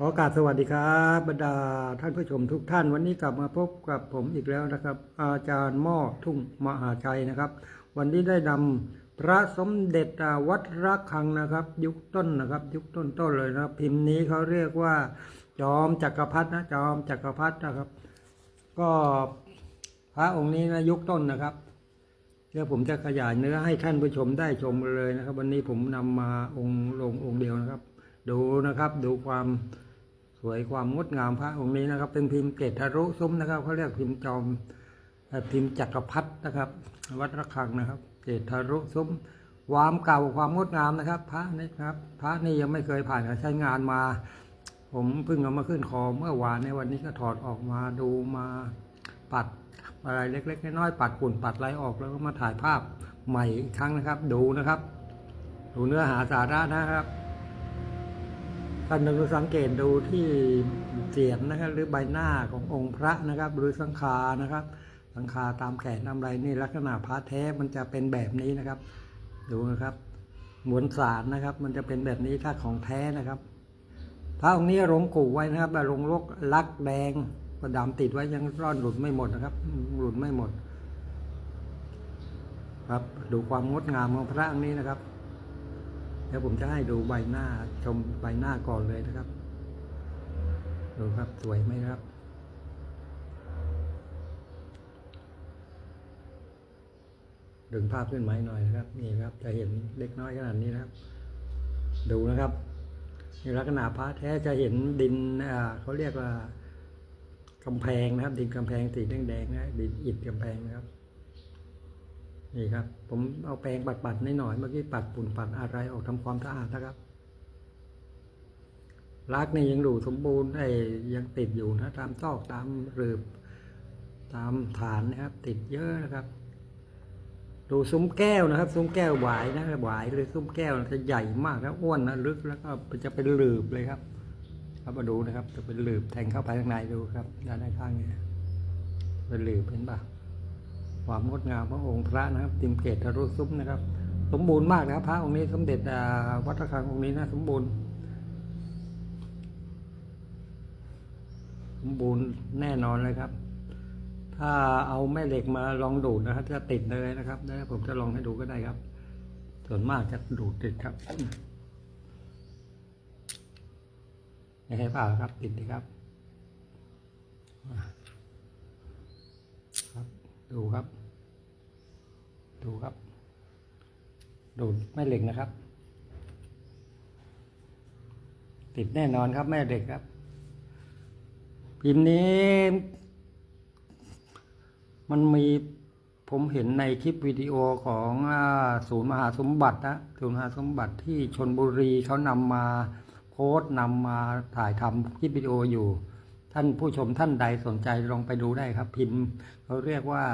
ขอกราบสวัสดีครับบรรดาท่านผู้ชมทุกท่านวันนี้กลับมาพบกับผมอีกแล้วนะครับ อาจารย์หม้อทุ่งมหาชัยนะครับ วันนี้ได้นำพระสมเด็จวัดระฆังนะครับ ยุคต้นนะครับ ยุคต้นต้นๆเลยนะครับพิมพ์นี้เขาเรียกว่า จอมจักรพรรดินะจอมจักรพรรดินะครับ ก็พระองค์นี้นะยุคต้นนะครับเดี๋ยวผมจะขยายเนื้อให้ท่านผู้ชมได้ชมเลยนะครับ วันนี้ผมนำมาองค์ลงองค์เดียวนะครับดูนะครับดูความ สวยความงดงามพระองค์นี้นะครับ เป็นพิมพ์เกตทะรุซุ้มนะครับเขาเรียกพิมพ์จอมพิมพ์จักรพรรดินะครับ วัดระฆังนะครับ เกตทะรุซุ้มความเก่าความงดงามนะครับ พระนี่ครับ พระนี่ยังไม่เคยผ่านการใช้งานมา ผมเพิ่งเอามาขึ้นคอเมื่อวานในวันนี้ก็ถอดออกมาดูมาปัดอะไรเล็ก ๆ น้อยๆปัดฝุ่นปัดอะไรออกแล้วก็มาถ่ายภาพใหม่อีกครั้งนะครับ ดูนะครับ ดูเนื้อหาสาระนะครับ ท่านต้องสังเกตดูที่เสียนนะครับหรือใบหน้าขององค์พระนะครับหรือสังขานะครับ สังขาตามแขนตามไรนี่ลักษณะพระแท้มันจะเป็นแบบนี้นะครับ ดูนะครับมวลสารนะครับ มันจะเป็นแบบนี้ถ้าของแท้นะครับ พระองค์นี้ลงกู่ไว้นะครับแต่ลงลกลักแดงประดามติดไว้ยังร่อนหลุดไม่หมดนะครับ หลุดไม่หมด ครับดูความงดงามของพระองค์นี้นะครับ เดี๋ยวผมจะให้ดูใบหน้าชมใบหน้าก่อนเลยนะครับ ดูครับสวยไหมครับดึงภาพขึ้นมาให้หน่อยนะครับนี่ครับจะเห็นเล็กน้อยขนาดนี้นะครับ ดูนะครับในลักษณะพระแท้จะเห็นดินอ่าเขาเรียกว่ากำแพงนะครับ ดินกำแพงสีแดงๆนะดินอิฐกำแพงนะครับ นี่ครับ ผมเอาแปรงปัดๆนิดหน่อยเมื่อกี้ปัดฝุ่นปัดอะไรออกทำความสะอาดนะครับรักนี่ยังดูสมบูรณ์ไอ้ยังติดอยู่นะตามซอกตามรืบตามฐานนะครับ ติดเยอะนะครับ ดูซุ้มแก้วนะครับซุ้มแก้วหวายนะหวายหรือซุ้มแก้วจะใหญ่มากแล้วอ้วนนะลึกแล้วก็จะเป็นหลืบเลยครับครับมาดูนะครับ จะเป็นหลืบแทงเข้าไปข้างในดูครับด้านข้างเนี่ยเป็นหลืบเห็นปะ ความงดงามขององค์พระนะครับติมเกตทะลุซุ้มนะครับ สมบูรณ์มากนะครับ พระองค์นี้สมเด็จวัดระฆังองค์นี้นะสมบูรณ์ สมบูรณ์แน่นอนเลยครับ ถ้าเอาแม่เหล็กมาลองดูดนะครับ จะติดเลยนะครับแล้วผมจะลองให้ดูก็ได้ครับ ส่วนมากจะดูดติดครับไม่ให้เปล่าครับ ติดดีครับ ดูครับ ดูครับ ดูแม่เหล็กนะครับ ติดแน่นอนครับแม่เหล็กครับ พิมพ์นี้ มันมีผมเห็นในคลิปวิดีโอของศูนย์มหาสมบัตินะศูนย์มหาสมบัติที่ชนบุรีเขานำมาโพสต์นำมาถ่ายทำคลิปวิดีโออยู่ ท่านผู้ชมท่านใดสนใจลองไปดูได้ครับ พิมพ์เขาเรียกว่า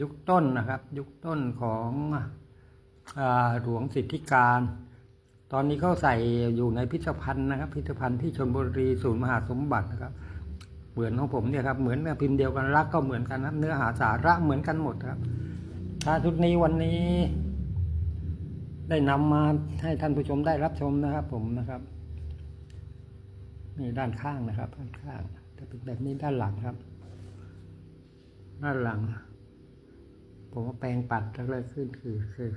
ยุคต้นนะครับ ยุคต้นของอหลวงสิทธิการ ตอนนี้เขาใส่อยู่ในพิพิธภัณฑ์นะครับ พิพิธภัณฑ์ที่ชนบุรีศูนย์มหาสมบัตินะครับ เหมือนของผมเนี่ยครับเหมือนพิมพ์เดียวกันรักก็เหมือนกันครับ เนื้อหาสาระเหมือนกันหมดครับถ้าชุดนี้วันนี้ ได้นำมาให้ท่านผู้ชมได้รับชมนะครับ ผมนะครับนี่ด้านข้างนะครับด้านข้าง จะเป็นแบบนี้ด้านหลังครับ ด้านหลัง ผมว่าแปรงปัดแล้วเลยขึ้นคือคือ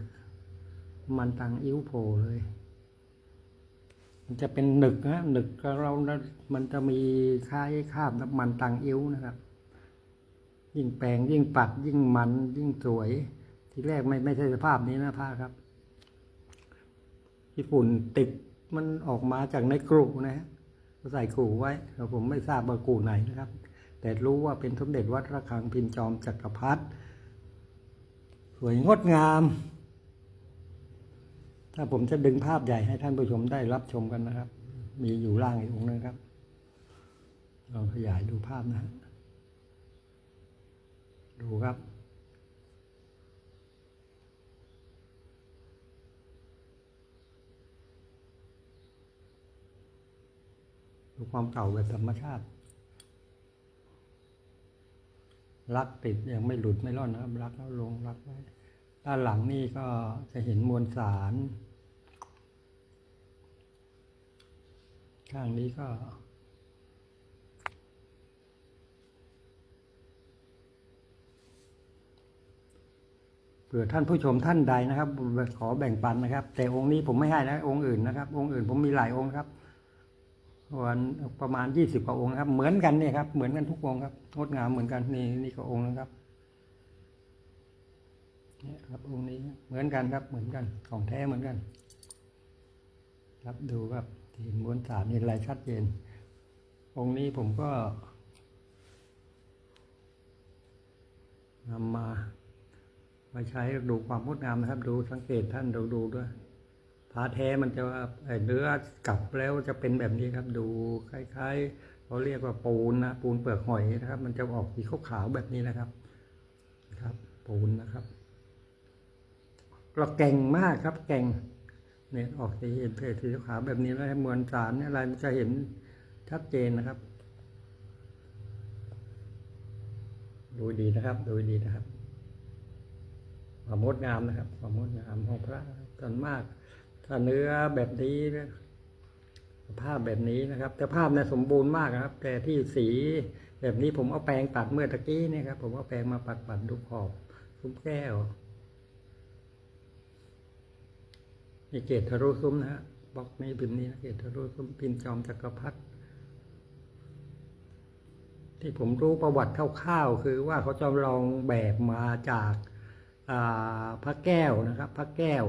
มันตังอิ้วโผล่เลย มันจะเป็นหนึกนะหนึกกับเรา มันจะมีคล้ายคาบน้ำมันตังอิ้วนะครับ ยิ่งแปลงยิ่งปัด ยิ่งมัน ยิ่งสวย ทีแรกไม่ไม่ใช่สภาพนี้นะผ้าครับ ญี่ปุ่นติดมันออกมาจากในกรุนะฮะ ใส่กรุไว้แต่ผมไม่ทราบว่ากรุไหนนะครับ แต่รู้ว่าเป็นสมเด็จวัดระฆังพิมพ์จอมจักรพรรดิสวยงดงาม ถ้าผมจะดึงภาพใหญ่ให้ท่านผู้ชมได้รับชมกันนะครับ มีอยู่ล่างอีกองค์หนึงครับลองขยายดูภาพนะฮะดูครับ คือความเก่าแบบธรรมชาติ รักติดยังไม่หลุดไม่รอดนะครับ รักแล้วลงรักไว้ด้านหลังนี่ก็จะเห็นมวลสาร ข้างนี้ก็ผื่อท่านผู้ชมท่านใดนะครับ ขอแบ่งปันนะครับ แต่องค์นี้ผมไม่ให้นะ องค์อื่นนะครับ องค์อื่นผมมีหลายองค์ครับ วันประมาณยี่สิบกว่าองค์ครับ เหมือนกันเนี่ยครับ เหมือนกันทุกองค์ครับงดงามเหมือนกันนี่นี่ก็องค์นะครับนี่ครับองค์นี้เหมือนกันครับเหมือนกันของแท้เหมือนกัน ครับดูครับที่ม้วนสามนี่ลายชัดเจน องค์นี้ผมก็นำมามาใช้ดูความงดงามนะครับ ดูสังเกตท่านดูดูด้วย ผ้าแท้มันจะเนื้อกลับแล้วจะเป็นแบบนี้ครับ ดูคล้ายๆเขาเรียกว่าปูนนะปูนเปลือกหอยนะครับ มันจะออกสีขาวๆแบบนี้นะครับครับ ปูนนะครับเราเก่งมากครับเก่งเนี่ยออกสีเห็นเพศสีขาวแบบนี้แล้วให้มวลสารเนี่ยอะไรมันจะเห็นชัดเจนนะครับ ดูดีนะครับ ดูดีนะครับความงดงามนะครับความงดงามของพระส่วนมาก ถ้าเนื้อแบบนี้ภาพแบบนี้นะครับ แต่ภาพเนี่ยสมบูรณ์มากครับ แต่ที่สีแบบนี้ผมเอาแปรงตัดเมื่อตะกี้เนี่ยครับ ผมเอาแปรงมาปัดปัดดูขอบซุ้มแก้วนี่เกตทะลุซุ้มนะฮะบล็อกนี้พิมพ์นี้นะเกตทะลุซุ้มพิมพ์จอมจักรพรรดิที่ผมรู้ประวัติคร่าวๆคือว่าเขาจำลองแบบมาจากอ่าพระแก้วนะครับ พระแก้ว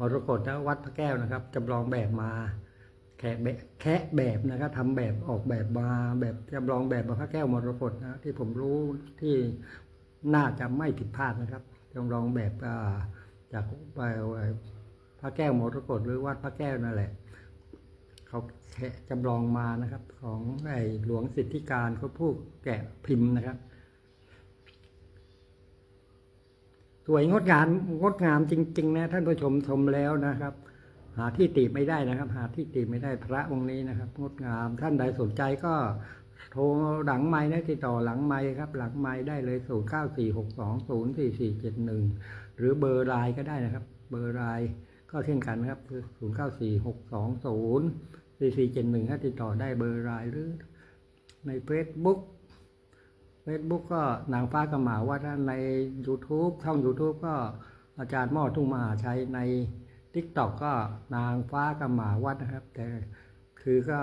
มรกตนะวัดพระแก้วนะครับจำลองแบบมาแคะแบบแคะแบบนะครับทำแบบออกแบบมาแบบจำลองแบบมาพระแก้วมรกตนะที่ผมรู้ที่น่าจะไม่ผิดพลาดนะครับจำลองแบบจากไปพระแก้วมรกตหรือวัดพระแก้วนั่นแหละเขาแคะจำลองมานะครับ ของไอ้หลวงสิทธิการเขาผู้แกะพิมพ์นะครับ ส วยงดงามงดงามจริง ๆ นะ ท่านผู้ชมชมแล้วนะครับ หาที่ติไม่ได้นะครับ หาที่ติไม่ได้พระองค์นี้นะครับ งดงามท่านใดสนใจก็โทรหลังไม้นะติดต่อหลังไม้ครับ หลังไม้ได้เลยศูนย์เก้าสี่หกสองศูนย์สี่สี่เจ็ดหนึ่งหรือเบอร์ไลน์ก็ได้นะครับ เบอร์ไลน์ก็เช่นกันนะครับคือศูนย์เก้าสี่หกสองศูนย์สี่สี่เจ็ดหนึ่งถ้าติดต่อได้เบอร์ไลน์หรือในเฟซบุ๊ก เฟซบุ๊กก็นางฟ้ากำหมาว่าถ้าใน YouTube ช่อง YouTube ก็อาจารย์หม้อทุ่งมหาชัยในทิกตอกก็นางฟ้ากำหมาวัดนะครับ แต่คือก็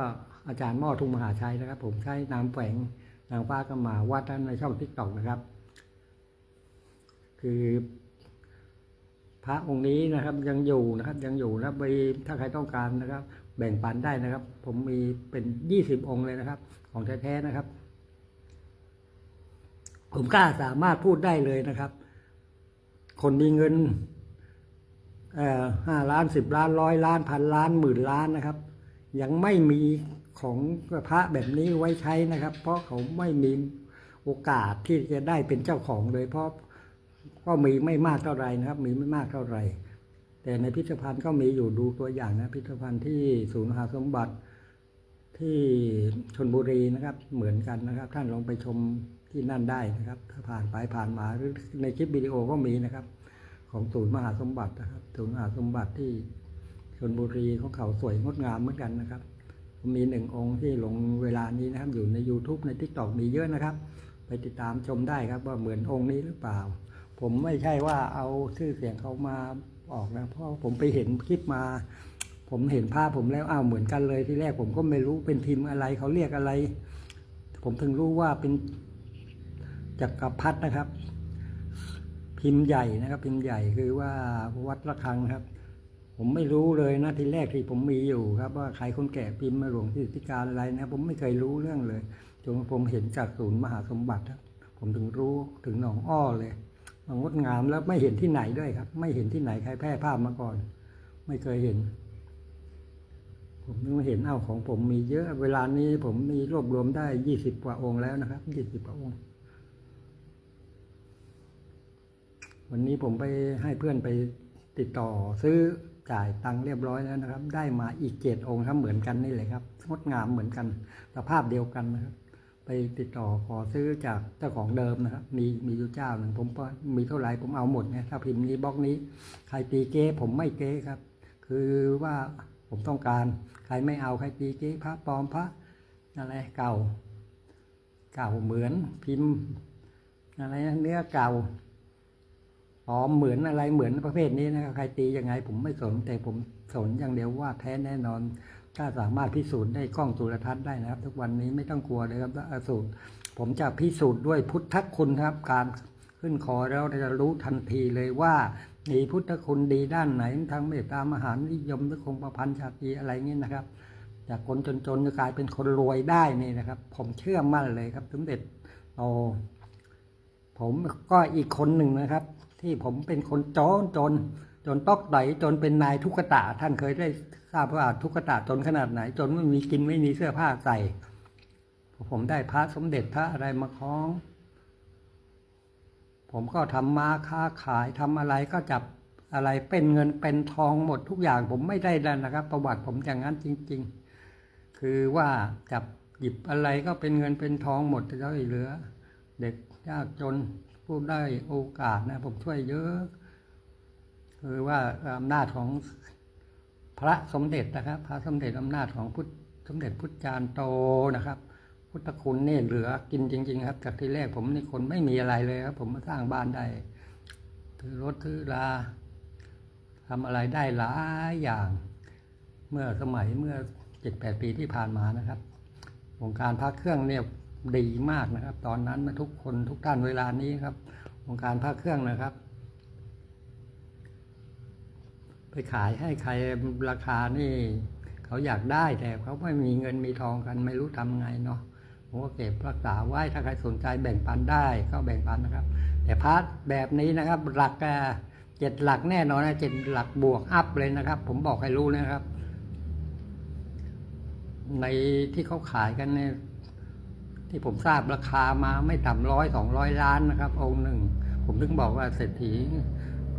อาจารย์หม้อทุ่งมหาชัยนะครับ ผมใช้นามแฝงนางฟ้ากำหมาวัดนั้นในช่องทิกตอกนะครับ คือพระองค์นี้นะครับยังอยู่นะครับยังอยู่นะไปถ้าใครต้องการนะครับ แบ่งปันได้นะครับ ผมมีเป็นยี่สิบองค์เลยนะครับ ของแท้ๆนะครับ ผมกล้าสามารถพูดได้เลยนะครับ คนมีเงินห้าล้านสิบล้านร้อยล้านพันล้านหมื่นล้านนะครับ ยังไม่มีของพระแบบนี้ไว้ใช้นะครับ เพราะเขาไม่มีโอกาสที่จะได้เป็นเจ้าของเลย เพราะก็มีไม่มากเท่าไหร่นะครับ มีไม่มากเท่าไหร่ แต่ในพิพิธภัณฑ์ก็มีอยู่ดูตัวอย่างนะพิพิธภัณฑ์ที่ศูนย์มหาสมบัติที่ชนบุรีนะครับ เหมือนกันนะครับ ท่านลองไปชม ที่นั่นได้นะครับถ้าผ่านไปผ่านมาหรือในคลิปวิดีโอก็มีนะครับ ของศูนย์มหาสมบัตินะครับศูนย์มหาสมบัติที่ชนบุรีของเขาสวยงดงามเหมือนกันนะครับ มีหนึ่งองค์ที่ลงเวลานี้นะครับ อยู่ใน YouTube ใน t ิ k t o k มีเยอะนะครับ ไปติดตามชมได้ครับ ว่าเหมือนองค์นี้หรือเปล่า ผมไม่ใช่ว่าเอาชื่อเสียงเขามาออกนะ เพราะผมไปเห็นคลิปมา ผมเห็นภาพผมแล้วอ้าวเหมือนกันเลยที่แรกผมก็ไม่รู้เป็นพิมพ์อะไรเขาเรียกอะไร ผมถึงรู้ว่าเป็น จักรพรรดินะครับ พิมพ์ใหญ่นะครับ พิมพ์ใหญ่คือว่าวัดระฆังครับ ผมไม่รู้เลยนะทีแรกที่ผมมีอยู่ครับ ว่าใครคนแก่พิมพ์มาหลวงที่ธิการอะไรนะ ผมไม่เคยรู้เรื่องเลยจนผมเห็นจากศูนย์มหาสมบัติครับผมถึงรู้ถึงหนองอ้อเลยมันงดงามแล้วไม่เห็นที่ไหนด้วยครับ ไม่เห็นที่ไหนใครแพร่ภาพมาก่อน ไม่เคยเห็น ผมนึกว่าเห็นเอาของผมมีเยอะ เวลานี้ผมมีรวบรวมได้ยี่สิบกว่าองค์แล้วนะครับยี่สิบกว่าองค์ วันนี้ผมไปให้เพื่อนไปติดต่อซื้อจ่ายตังค์เรียบร้อยแล้วนะครับ ได้มาอีกเจ็ดองค์ครับเหมือนกันนี่เลยครับงดงามเหมือนกันสภาพเดียวกันนะครับ ไปติดต่อขอซื้อจากเจ้าของเดิมนะครับ มีมีอยู่เจ้าหนึ่งผมก็มีเท่าไหร่ผมเอาหมดนี่ยถ้าพิมพ์นี้บล็อกนี้ ใครตีเก้ผมไม่เก้ครับ คือว่าผมต้องการใครไม่เอาใครตีเก้พระปลอมพระอะไรเก่า เก่าเหมือนพิมพ์ อะไรเนื้อเก่า ปลอเหมือนอะไรเหมือนประเภทนี้นะครับใครตียังไงผมไม่สนแต่ผมสนอย่างเดียวว่าแท้แน่นอน ถ้าสามารถพิสูจน์ได้กล้องจุลทรรศน์ได้นะครับ ทุกวันนี้ไม่ต้องกลัวเลยครับว่าสูตรผมจะพิสูจน์ด้วยพุทธคุณครับ การขึ้นคอแล้วจะรู้ทันทีเลยว่ามีพุทธคุณดีด้านไหนทางเมตตามหานิยมหรือคงประพันธ์ชาตรีอะไรเงี้ยนะครับ จากคนจนๆจะกลายเป็นคนรวยได้นี่นะครับ ผมเชื่อมั่นเลยครับสมเด็จโตผมก็อีกคนหนึ่งนะครับ ที่ผมเป็นคนจนจน จนตอกไดจนเป็นนายทุกตะท่านเคยได้ทราบว่าทุกตะจนขนาดไหน จนไม่มีกินไม่มีเสื้อผ้าใส่ผมได้พระสมเด็จพระอะไรมาคล้อง ผมก็ทำมาค้าขายทำอะไรก็จับอะไรเป็นเงินเป็นทองหมดทุกอย่างผมไม่ได้แล้วนะครับ ประวัติผมอย่างนั้นจริง ๆ คือว่าจับหยิบอะไรก็เป็นเงินเป็นทองหมดจะเหลือ เด็กยากจน ผู้ได้โอกาสนะผมช่วยเยอะคือว่าอำนาจของพระสมเด็จนะครับ พระสมเด็จอำนาจของพุทธสมเด็จพุทธจารย์โตนะครับ พุทธคุณนี่เหลือกินจริง ๆ ครับ จากที่แรกผมนี่คนไม่มีอะไรเลยครับ ผมมาสร้างบ้านได้ถือรถถือลาทำอะไรได้หลายอย่าง เมื่อสมัยเมื่อเจ็ดแปดปีที่ผ่านมานะครับวงการพระเครื่องเนี่ย ดีมากนะครับ ตอนนั้นทุกคนทุกท่านเวลานี้ครับวงการพระเครื่องนะครับ ไปขายให้ใครราคานี่ เขาอยากได้แต่เขาไม่มีเงินมีทองกันไม่รู้ทำไงเนาะผมก็เก็บรักษาไว้ถ้าใครสนใจแบ่งปันได้ก็แบ่งปันนะครับ แต่พาร์ทแบบนี้นะครับ หลักเจ็ดหลักแน่นอนนะเจ็ดหลักบวกอัพเลยนะครับ ผมบอกให้รู้นะครับ ในที่เขาขายกันเนี่ย ที่ผมทราบราคามาไม่ต่ำร้อยสองร้อยล้านนะครับ องค์หนึ่ง ผมถึงบอกว่าเศรษฐี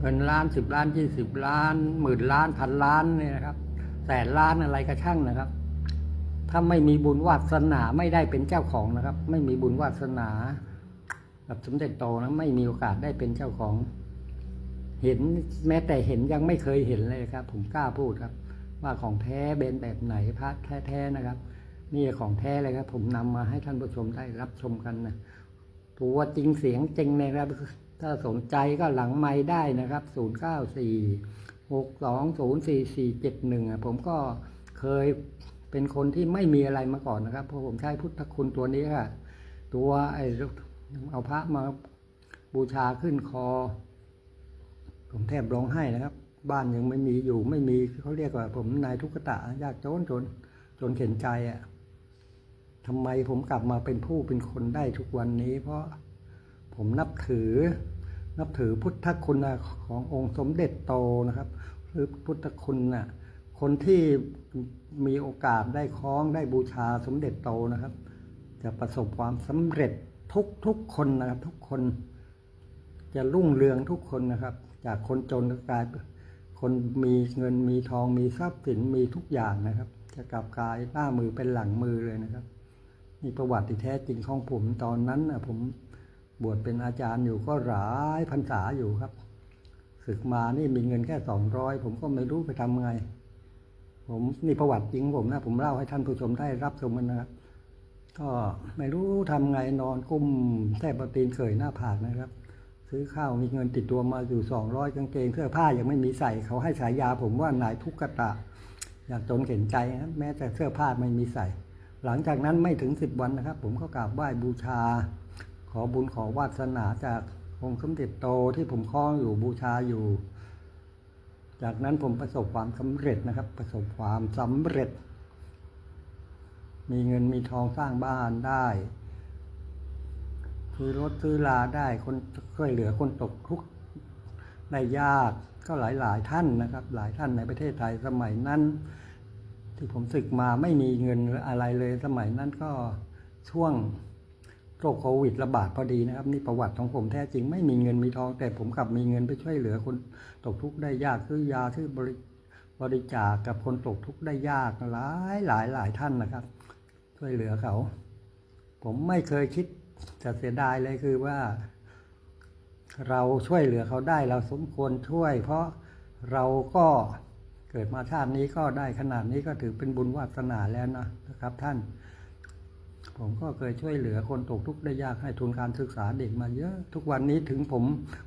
เงินล้านสิบล้านยี่สิบล้านหมื่นล้านพันล้านเนี่ยนะครับแสนล้านอะไรก็ช่างนะครับ ถ้าไม่มีบุญวาสนาไม่ได้เป็นเจ้าของนะครับ ไม่มีบุญวาสนาแบบสมเด็จโตนะไม่มีโอกาสได้เป็นเจ้าของ เห็นแม้แต่เห็นยังไม่เคยเห็นเลยครับ ผมกล้าพูดครับ ว่าของแท้เบนแบบไหนพระแท้ๆนะครับ นี่ของแท้เลยครับ ผมนำมาให้ท่านผู้ชมได้รับชมกันนะตัวจริงเสียงจริงนะครับ ถ้าสนใจก็หลังไม้ได้นะครับ 0 9 4 6 2 0 4 4 7 1 ผมก็เคยเป็นคนที่ไม่มีอะไรมาก่อนนะครับ เพราะผมใช้พุทธคุณตัวนี้ค่ะ ตัวไอ้เอาพระมาบูชาขึ้นคอ ผมแทบร้องไห้นะครับ บ้านยังไม่มีอยู่ไม่มีเขาเรียกว่า ผมนายทุกขตะยากจนจนจนเข็นใจอะ่ะ ทำไมผมกลับมาเป็นผู้เป็นคนได้ทุกวันนี้ เพราะผมนับถือ นับถือพุทธคุณขององค์สมเด็จโตนะครับหรือพุทธคุณน่ะคนที่มีโอกาสได้คล้องได้บูชาสมเด็จโตนะครับ จะประสบความสำเร็จทุกทุกคนนะครับทุกคน จะรุ่งเรืองทุกคนนะครับ จากคนจนก็กลายเป็นคนมีเงินมีทองมีทรัพย์สินมีทุกอย่างนะครับ จะกลับกลายหน้ามือเป็นหลังมือเลยนะครับ นี่ประวัติที่แท้จริงของผมตอนนั้นนะผมบวชเป็นอาจารย์อยู่ก็หลายพรรษาอยู่ครับศึกมานี่มีเงินแค่สองร้อยผมก็ไม่รู้ไปทำไง ผมนี่ประวัติจริงผมนะผมเล่าให้ท่านผู้ชมได้รับชมกันนะครับก็ไม่รู้ทำไงนอนกุ้มแทบประตีนเขยหน้าผากนะครับ ซื้อข้าวมีเงินติดตัวมาอยู่สองร้อยกางเกงเสื้อผ้ายังไม่มีใส่เขาให้ฉายาผมว่านายทุกขตะ อยากจนเข็นใจนะแม้แต่เสื้อผ้าไม่มีใส่ หลังจากนั้นไม่ถึงสิบวันนะครับ ผมก็กราบไหว้บูชา ขอบุญขอวาสนาจากองค์สมเด็จโตที่ผมคล้องอยู่บูชาอยู่ จากนั้นผมประสบความสำเร็จนะครับ ประสบความสำเร็จ มีเงินมีทองสร้างบ้านได้ซื้อรถซื้อลาได้คนช่วยเหลือคนตกทุกข์ได้ยากก็หลายหลายๆท่านนะครับ หลายท่านในประเทศไทยสมัยนั้น ที่ผมศึกมาไม่มีเงินอะไรเลยสมัยนั้นก็ช่วงโรคโควิดระบาดพอดีนะครับ นี่ประวัติของผมแท้จริงไม่มีเงินมีทอง แต่ผมกลับมีเงินไปช่วยเหลือคนตกทุกข์ได้ยากซื้อยาซื้อบริบริจาคกับคนตกทุกข์ได้ยากหลายหลายหลายท่านนะครับ ช่วยเหลือเขา ผมไม่เคยคิดจะเสียดายเลยคือว่า เราช่วยเหลือเขาได้เราสมควรช่วย เพราะเราก็ เกิดมาชาตินี้ก็ได้ขนาดนี้ก็ถือเป็นบุญวาสนาแล้วนะนะครับ ท่าน ผมก็เคยช่วยเหลือคนตกทุกข์ได้ยากให้ทุนการศึกษาเด็กมาเยอะ ทุกวันนี้ถึงผม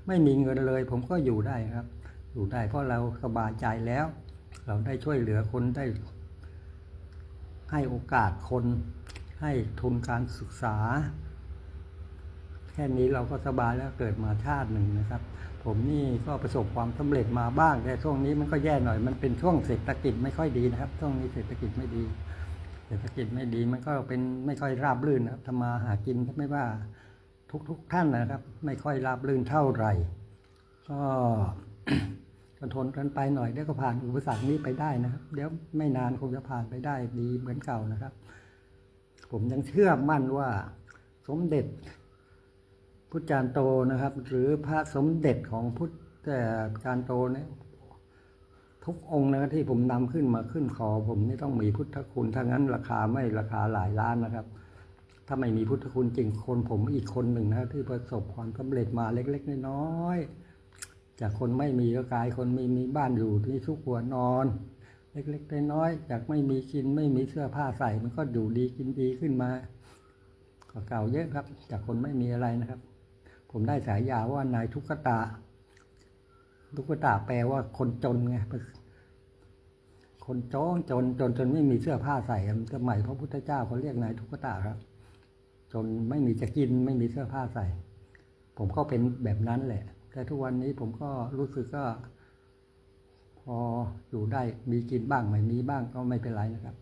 ไม่มีเงินเลย ผมก็อยู่ได้ครับ อยู่ได้เพราะเราสบายใจแล้ว เราได้ช่วยเหลือคนได้ ให้โอกาสคน ให้ทุนการศึกษา ค่นี้เราก็สบายแล้วเกิดมาชาติหนึ่งนะครับ ผมนี่ก็ประสบความสำเร็จมาบ้าง แต่ช่วงนี้มันก็แย่หน่อยมันเป็นช่วงเศรษฐกิจไม่ค่อยดีนะครับ ช่วงนี้เศรษฐกิจไม่ดี เศรษฐกิจไม่ดีมันก็เป็นไม่ค่อยราบรื่นนะครับทำมาหากินไม่ว่าทุกทุกๆท่านนะครับ ไม่ค่อยราบรื่นเท่าไหร่ก็ทนทนกันไปหน่อยเดี๋ยวก็ผ่านอุปสรรคนี้ไปได้นะครับ เดี๋ยวไม่นานคงจะผ่านไปได้ดีเหมือนเก่านะครับ ผมยังเชื่อมั่นว่าสมเด็จ พุทธจารย์โตนะครับ หรือพระสมเด็จของพุทธจารย์โตเนี่ยทุกองค์นะครับที่ผมนำขึ้นมาขึ้นคอผมนี่ต้องมีพุทธคุณถ้างั้นราคาไม่ราคาหลายล้านนะครับ ถ้าไม่มีพุทธคุณจริงคนผมอีกคนหนึ่งนะที่ประสบความสำเร็จมาเล็ก ๆ น้อยๆจากคนไม่มีก็กลายคนมีมีบ้านอยู่ที่ทุกหัวนอน เล็กๆน้อยๆจากไม่มีกินไม่มีเสื้อผ้าใส่มันก็อยู่ดีกินดีขึ้นมาก็เก่าเยอะครับ จากคนไม่มีอะไรนะครับ ผมได้ฉายยาว่านายทุกขตา ทุกขตาแปลว่าคนจนไงคนจนจนจนจนไม่มีเสื้อผ้าใส่สมัยพระพุทธเจ้าเขาเรียกนายทุกขตาครับ จนไม่มีจะกินไม่มีเสื้อผ้าใส่ ผมก็เป็นแบบนั้นแหละ แต่ทุกวันนี้ผมก็รู้สึกก็ พออยู่ได้มีกินบ้างไม่มีบ้างก็ไม่เป็นไรนะครับ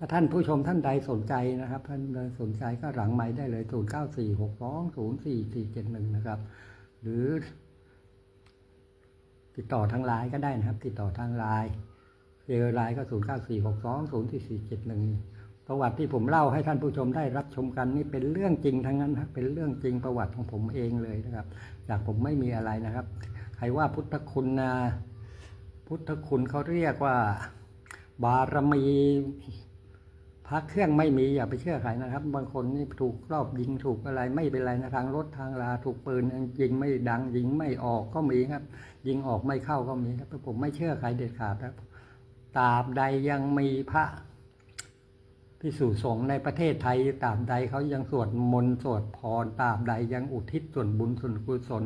ถ้าท่านผู้ชมท่านใดสนใจนะครับ ท่านใดสนใจก็หลังไม้ได้เลย 0 9 4 6 2 0 4 4 7 1 นะครับ หรือ ติดต่อทางไลน์ก็ได้นะครับ ติดต่อทางไลน์เจอไลน์ก็ 0 9 4 6 2 0 4 4 7 1 ประวัติที่ผมเล่าให้ท่านผู้ชมได้รับชมกันนี่เป็นเรื่องจริงทั้งนั้นครับเป็นเรื่องจริงประวัติของผมเองเลยนะครับ จากผมไม่มีอะไรนะครับ ใครว่าพุทธคุณนะพุทธคุณเขาเรียกว่า บารมี พระเครื่องไม่มีอย่าไปเชื่อใครนะครับ บางคนนี่ถูกรอบยิงถูกอะไรไม่เป็นไรนะทางรถทางลาถูกปืนยิงไม่ดังยิงไม่ออกก็มีครับ ยิงออกไม่เข้าก็มีครับผมไม่เชื่อใครเด็ดขาดครับตราบใดยังมีพระพิสุสงในประเทศไทยตราบใดเขายังสวดมนต์สวดพรตราบใดยังอุทิศส่วนบุญส่วนกุศล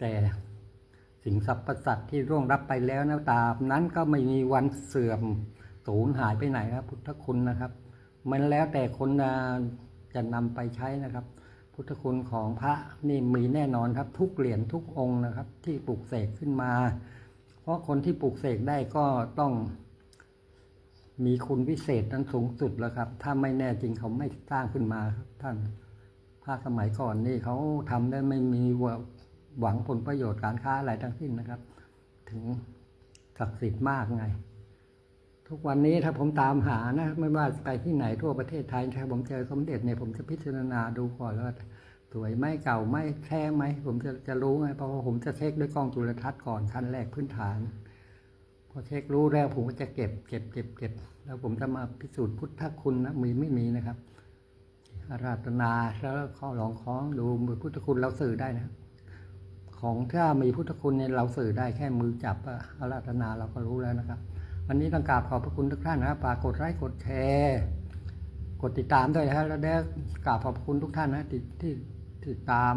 แต่สิ่งสรรพสัตว์ที่ร่วงรับไปแล้วนะตราบนั้นก็ไม่มีวันเสื่อม สูญหายไปไหนครับ พุทธคุณนะครับ มันแล้วแต่คนจะนำไปใช้นะครับ พุทธคุณของพระนี่มีแน่นอนครับ ทุกเหรียญทุกองค์นะครับ ที่ปลูกเสกขึ้นมา เพราะคนที่ปลูกเสกได้ก็ต้อง มีคุณวิเศษนั้นสูงสุดแล้วครับ ถ้าไม่แน่จริงเขาไม่สร้างขึ้นมาครับท่านพระสมัยก่อนนี่เขาทำได้ไม่มีหวังผลประโยชน์การค้าอะไรทั้งสิ้นนะครับ ถึงศักดิ์สิทธิ์มากไง ทุกวันนี้ถ้าผมตามหานะ ไม่ว่าไปที่ไหนทั่วประเทศไทยถ้าผมเจอสมเด็จเนี่ยผมจะพิจารณาดูก่อนแล้วาสวยไหมเก่าไหมแท้ไหม ผมจะจะรู้ไงเพราะว่าผมจะเช็คด้วยกล้องจุลทรรศน์ก่อนขั้นแรกพื้นฐาน พอเช็ครู้แล้วผมก็จะเก็บเก็บเก็บเก็บแล้วผมจะมาพิสูจน์พุทธคุณนะมีไม่มีนะครับอาราธนาแล้วข้อลองคล้องดูมือพุทธคุณเราสื่อได้นะ ของถ้ามีพุทธคุณเนี่ยเราสื่อได้แค่มือจับอะอาราธนาเราก็รู้แล้วนะครับ วันนี้ต้องกราบขอบพระคุณทุกท่านนะครับฝากกดไลค์กดแชร์กดติดตามด้วยนะฮะแล้วได้กราบขอบคุณทุกท่านนะที่ที่ติดตาม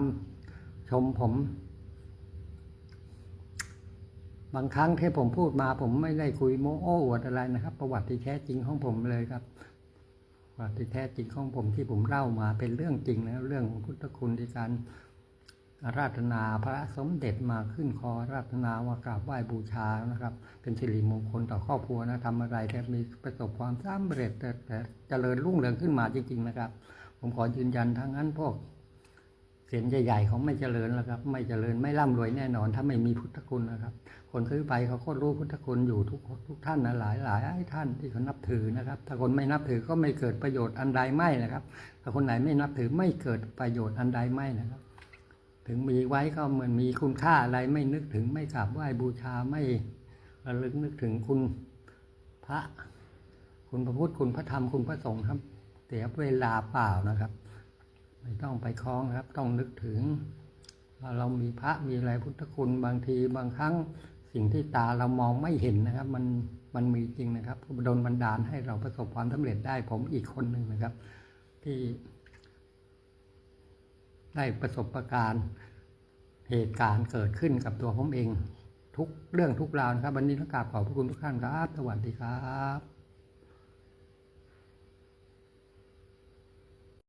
ชมผม บางครั้งที่ผมพูดมา ผมไม่ได้คุยโม้โอ้อวดอะไรนะครับ ประวัติที่แท้จริงของผมเลยครับประวัติที่แท้จริงของผมที่ผมเล่ามาเป็นเรื่องจริงนะเรื่องของพุทธคุณที่การ อาราธนาพระสมเด็จมาขึ้นคออาราธนาว่ากราบไหว้บูชานะครับ เป็นสิริมงคลต่อครอบครัวนะทำอะไรแต่มีประสบความสำเร็จแต่เจริญรุ่งเรืองขึ้นมาจริง ๆ นะครับ ผมขอยืนยันทั้งนั้นพวกเสียนใหญ่ๆเขาไม่เจริญแล้วครับ ไม่เจริญไม่ร่ำรวยแน่นอน ถ้าไม่มีพุทธคุณนะครับ คนซื้อไปเขาก็รู้พุทธคุณอยู่ทุกทุกท่านนะหลายหลายท่านที่เขานับถือนะครับ ถ้าคนไม่นับถือก็ไม่เกิดประโยชน์อันใดไม่นะครับ ถ้าคนไหนไม่นับถือไม่เกิดประโยชน์อันใดไม่นะครับ ถึงมีไว้ก็เหมือนมีคุณค่าอะไรไม่นึกถึงไม่กราบไหว้บูชาไม่ระลึกนึกถึงคุณพระ คุณพระพุทธคุณพระธรรมคุณพระสงฆ์ครับเสียเวลาเปล่านะครับ ไม่ต้องไปคล้องครับ ต้องนึกถึงว่าเรามีพระมีอะไรพุทธคุณบางทีบางครั้งสิ่งที่ตาเรามองไม่เห็นนะครับ มันมันมีจริงนะครับโดนบันดาลให้เราประสบความสำเร็จได้ผมอีกคนหนึ่งนะครับ ที่ ได้ประสบะการณ์เหตุการณ์เกิดขึ้นกับตัวผมเอง ทุกเรื่องทุกราวนะครับ วันนี้ต้องกราบขอบพระคุณทุกท่านครับ สวัสดีครับ